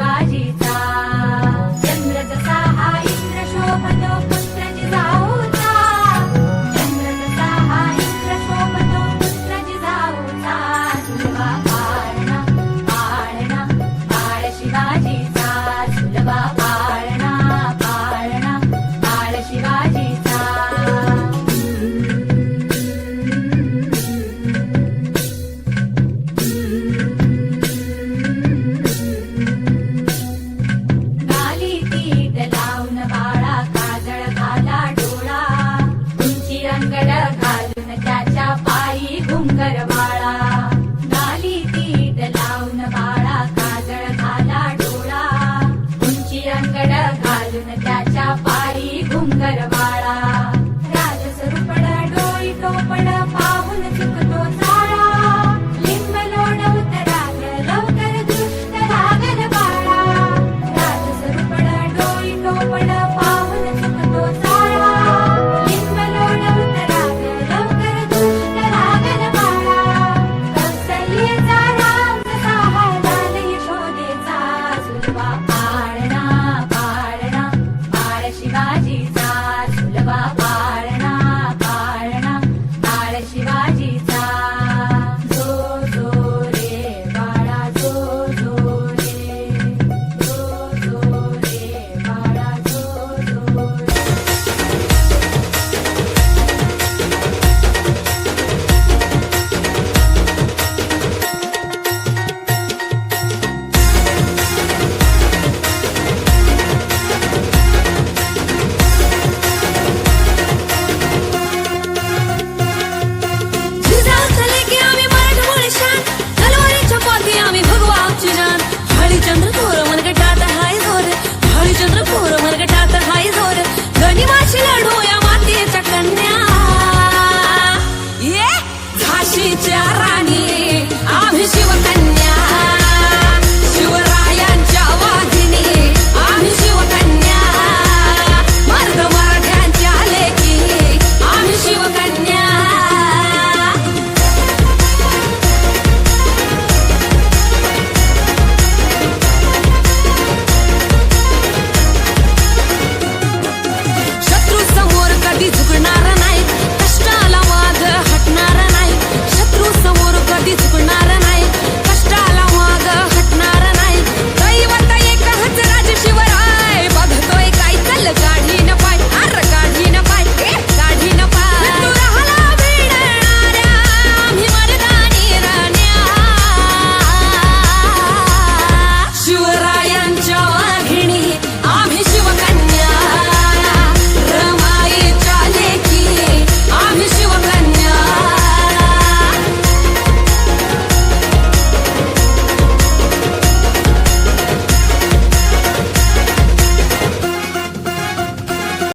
शिवाजीचा मानगड घालून त्याच्या पायी घुंगर बाळा राजस्वरूपड डोई टोपड पाहून the baba.